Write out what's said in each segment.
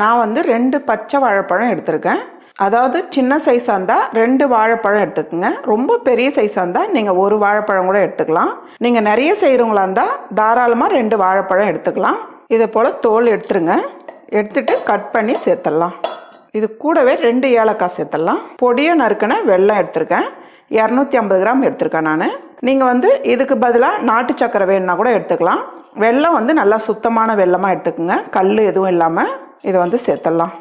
நான் வந்து ரெண்டு பச்சை வாழைப்பழம் எடுத்திருக்கேன். அதாவது சின்ன சைஸாக இருந்தால் ரெண்டு வாழைப்பழம் எடுத்துக்கோங்க. ரொம்ப பெரிய சைஸாக இருந்தால் நீங்கள் ஒரு வாழைப்பழம் கூட எடுத்துக்கலாம். நீங்கள் நிறைய செய்கிறவங்களா இருந்தால் தாராளமாக ரெண்டு வாழைப்பழம் எடுத்துக்கலாம். இதை போல் தோல் எடுத்துருங்க. எடுத்துட்டு கட் பண்ணி சேர்த்துடலாம். இது கூடவே ரெண்டு ஏலக்காய் சேர்த்துடலாம். பொடியை நறுக்கின வெல்லம் எடுத்திருக்கேன். இரநூத்தி ஐம்பது கிராம் எடுத்திருக்கேன் நான். நீங்கள் வந்து இதுக்கு பதிலாக நாட்டு சக்கரை வேணுன்னா கூட எடுத்துக்கலாம். வெல்லம் வந்து நல்லா சுத்தமான வெள்ளமாக எடுத்துக்கோங்க. கல் எதுவும் இல்லாமல் இதை வந்து சேர்த்துடலாம்.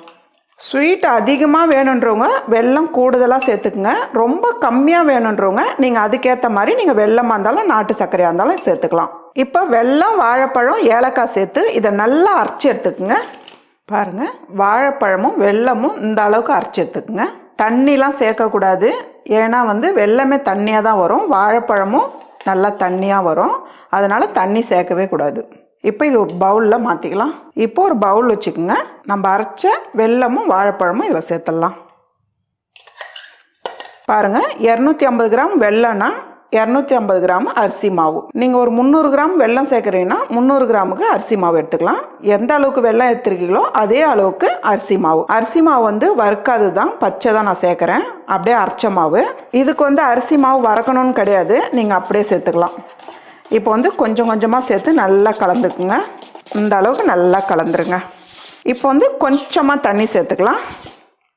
ஸ்வீட் அதிகமாக வேணுன்றவங்க வெல்லம் கூடுதலாக சேர்த்துக்குங்க. ரொம்ப கம்மியாக வேணுன்றவங்க நீங்கள் அதுக்கேற்ற மாதிரி நீங்கள் வெள்ளமாக இருந்தாலும் நாட்டு சர்க்கரையாக இருந்தாலும் சேர்த்துக்கலாம். இப்போ வெல்லம் வாழைப்பழம் ஏலக்காய் சேர்த்து இதை நல்லா அரைச்சி எடுத்துக்குங்க. பாருங்கள் வாழைப்பழமும் வெல்லமும் இந்த அளவுக்கு அரைச்சி எடுத்துக்குங்க. தண்ணிலாம் சேர்க்கக்கூடாது. ஏன்னா வந்து வெள்ளமே தண்ணியாக தான் வரும். வாழைப்பழமும் நல்லா தண்ணியாக வரும். அதனால் தண்ணி சேர்க்கவே கூடாது. இப்போ இது ஒரு பவுலில் மாற்றிக்கலாம் இப்போ ஒரு பவுல் வச்சுக்கோங்க. நம்ம அரைச்ச வெல்லமும் வாழைப்பழமும் இதில் சேர்த்துடலாம். பாருங்கள் இரநூத்தி ஐம்பது கிராம் வெல்லம்னா இரநூத்தி ஐம்பது கிராம் அரிசி மாவு. நீங்கள் ஒரு முந்நூறு கிராம் வெல்லம் சேர்க்குறீங்கன்னா முந்நூறு கிராமுக்கு அரிசி மாவு எடுத்துக்கலாம். எந்த அளவுக்கு வெள்ளம் எடுத்துருக்கீங்களோ அதே அளவுக்கு அரிசி மாவு. அரிசி மாவு வந்து வறுக்காது தான் பச்சை தான் நான் சேர்க்குறேன். அப்படியே அரைச்ச மாவு. இதுக்கு வந்து அரிசி மாவு வறக்கணும்னு கிடையாது. நீங்கள் அப்படியே சேர்த்துக்கலாம். இப்போ வந்து கொஞ்சம் கொஞ்சமாக சேர்த்து நல்லா கலந்துக்குங்க. இந்த அளவுக்கு நல்லா கலந்துருங்க. இப்போ வந்து கொஞ்சமாக தண்ணி சேர்த்துக்கலாம்.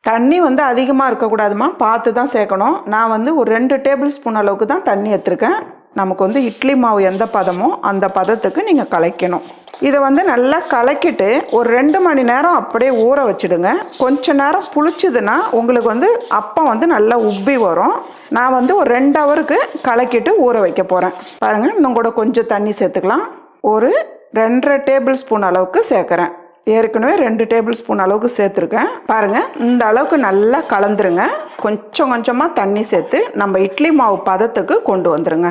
தண்ணி வந்து அதிகமாக இருக்கக்கூடாதுமா. பார்த்து தான் சேர்க்கணும். நான் வந்து ஒரு ரெண்டு டேபிள் ஸ்பூன் அளவுக்கு தான் தண்ணி எடுத்துருக்கேன். நமக்கு வந்து இட்லி மாவு எந்த பதமோ அந்த பதத்துக்கு நீங்கள் கலைக்கணும். இதை வந்து நல்லா கலக்கிட்டு ஒரு ரெண்டு மணி நேரம் அப்படியே ஊற வச்சிடுங்க. கொஞ்ச நேரம் புளிச்சதுன்னா உங்களுக்கு வந்து அப்பம் வந்து நல்லா உப்பி வரும். நான் வந்து ஒரு ரெண்டு ஹவருக்கு கலக்கிட்டு ஊற வைக்க போகிறேன் பாருங்கள் இன்னும் கூட கொஞ்சம் தண்ணி சேர்த்துக்கலாம். ஒரு ரெண்டரை டேபிள் ஸ்பூன் அளவுக்கு சேர்க்குறேன். ஏற்கனவே ரெண்டு டேபிள் ஸ்பூன் அளவுக்கு சேர்த்துருக்கேன். பாருங்கள் இந்த அளவுக்கு நல்லா கலந்துருங்க. கொஞ்சம் கொஞ்சமாக தண்ணி சேர்த்து நம்ம இட்லி மாவு பதத்துக்கு கொண்டு வந்துருங்க.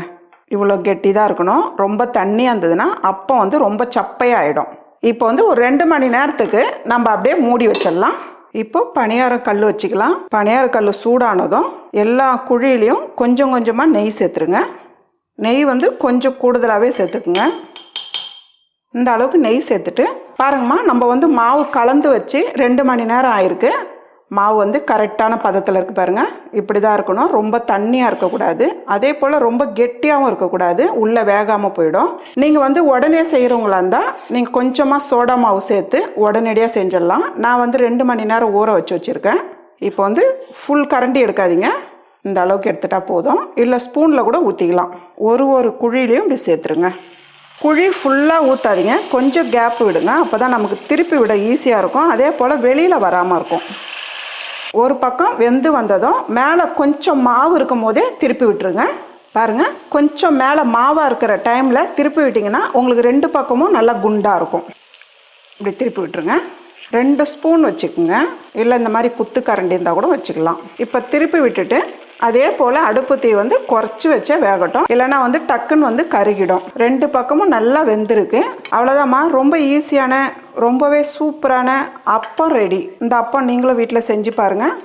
இவ்வளோ கெட்டி தான் இருக்கணும். ரொம்ப தண்ணியாக இருந்ததுன்னா அப்போ வந்து ரொம்ப சப்பையாயிடும். இப்போ வந்து ஒரு ரெண்டு மணி நேரத்துக்கு நம்ம அப்படியே மூடி வச்சிடலாம். இப்போ பணியார கல் வச்சுக்கலாம். பணியார கல் சூடானதும் எல்லா குழியிலையும் கொஞ்சம் கொஞ்சமாக நெய் சேர்த்துருங்க. நெய் வந்து கொஞ்சம் கூடுதலாகவே சேர்த்துக்குங்க. இந்த அளவுக்கு நெய் சேர்த்துட்டு பாருங்கம்மா நம்ம வந்து மாவு கலந்து வச்சு ரெண்டு மணி நேரம் ஆயிருக்கு. மாவு வந்து கரெக்டான பதத்தில் இருக்குது பாருங்கள் இப்படி தான் இருக்கணும். ரொம்ப தண்ணியாக இருக்கக்கூடாது. அதே போல் ரொம்ப கெட்டியாகவும் இருக்கக்கூடாது. உள்ளே வேகாமல் போயிடும். நீங்கள் வந்து உடனே செய்கிறவங்களா இருந்தால் நீங்கள் கொஞ்சமாக சோடா மாவு சேர்த்து உடனடியாக செஞ்சிடலாம். நான் வந்து ரெண்டு மணி நேரம் ஊற வச்சு வச்சுருக்கேன். இப்போ வந்து ஃபுல் கரண்டி எடுக்காதீங்க. இந்த அளவுக்கு எடுத்துட்டால் போதும். இல்லை ஸ்பூனில் கூட ஊற்றிக்கலாம் ஒரு ஒரு குழியிலையும் இப்படி சேர்த்துருங்க. குழி ஃபுல்லாக ஊற்றாதீங்க கொஞ்சம் கேப் விடுங்க. அப்போ தான் நமக்கு திருப்பி விட ஈஸியாக இருக்கும். அதே போல் வெளியில் வராமல் இருக்கும். ஒரு பக்கம் வெந்து வந்ததும் மேலே கொஞ்சம் மாவு இருக்கும் போதே திருப்பி விட்டுருங்க. பாருங்கள் கொஞ்சம் மேலே மாவாக இருக்கிற டைமில் திருப்பி விட்டிங்கன்னா உங்களுக்கு ரெண்டு பக்கமும் நல்லா குண்டாக இருக்கும். இப்படி திருப்பி விட்டுருங்க. ரெண்டு ஸ்பூன் வச்சுக்கோங்க. இல்லை இந்த மாதிரி குத்து கரண்டி இருந்தால் கூட வச்சுக்கலாம். இப்போ திருப்பி விட்டுட்டு அதே போல் அடுப்பு தீ வந்து குறைச்சி வச்சே வேகட்டும். இல்லைன்னா வந்து டக்குன்னு வந்து கருகிடும். ரெண்டு பக்கமும் நல்லா வெந்திருக்கு. அவ்வளோதாம்மா ரொம்ப ஈஸியான ரொம்பவே சூப்பரான அப்பம் ரெடி இந்த அப்பம் நீங்களும் வீட்டில் செஞ்சு பாருங்கள்